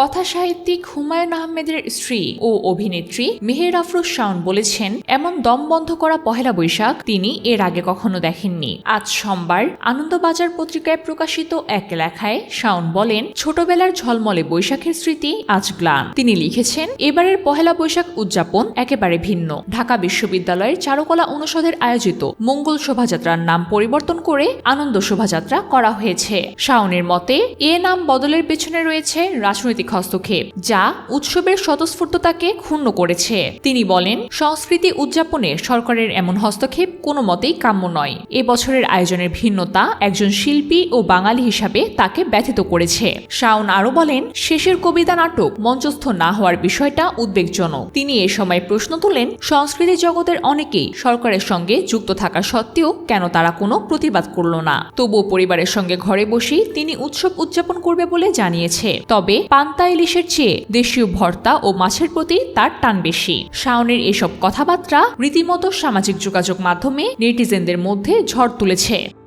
কথা সাহিত্যিক হুমায়ুন আহমেদের স্ত্রী ও অভিনেত্রী মেহের আফরোজ শাওন বলেছেন, এমন দম বন্ধ করা পহেলা বৈশাখ তিনি এর আগে কখনো দেখেননি। আজ সোমবার আনন্দবাজার পত্রিকায় প্রকাশিত এক লেখায় শাওন বলেন, ছোটবেলার ঝলমলে বৈশাখের স্মৃতি আজ গ্লান। তিনি লিখেছেন, এবারের পহেলা বৈশাখ উদযাপন একেবারে ভিন্ন। ঢাকা বিশ্ববিদ্যালয়ের চারুকলা অনুষদের আয়োজিত মঙ্গল শোভাযাত্রার নাম পরিবর্তন করে আনন্দ শোভাযাত্রা করা হয়েছে। শাওনের মতে, এ নাম বদলের পেছনে রয়েছে রাজনৈতিক হস্তক্ষেপ, যা উৎসবের স্বতঃস্ফূর্ততাকে ক্ষুণ্ণ করেছে। তিনি বলেন, সংস্কৃতি উদযাপনে সরকারের এমন হস্তক্ষেপ কোনো মতেই কাম্য নয়। এ বছরের আয়োজনের ভিন্নতা একজন শিল্পী ও বাঙালি হিসাবে তাকে ব্যথিত করেছে। শাওন আরও বলেন, শেষের কবিতা নাটক মঞ্চস্থ না হওয়ার বিষয়টা উদ্বেগজনক। তিনি এ সময় প্রশ্ন তোলেন, সংস্কৃতি জগতের অনেকেই সরকারের সঙ্গে যুক্ত থাকা সত্ত্বেও কেন তারা কোনো প্রতিবাদ করল না? তবুও পরিবারের সঙ্গে ঘরে বসেই তিনি উৎসব উদযাপন করবে বলে জানিয়েছে। তবে পান্তা ইলিশের চেয়ে দেশীয় ভর্তা ও মাছের প্রতি তার টান বেশি। শাওনের এসব কথাবার্তা রীতিমতো সামাজিক যোগাযোগ মাধ্যমে নেটিজেনদের মধ্যে ঝড় তুলেছে।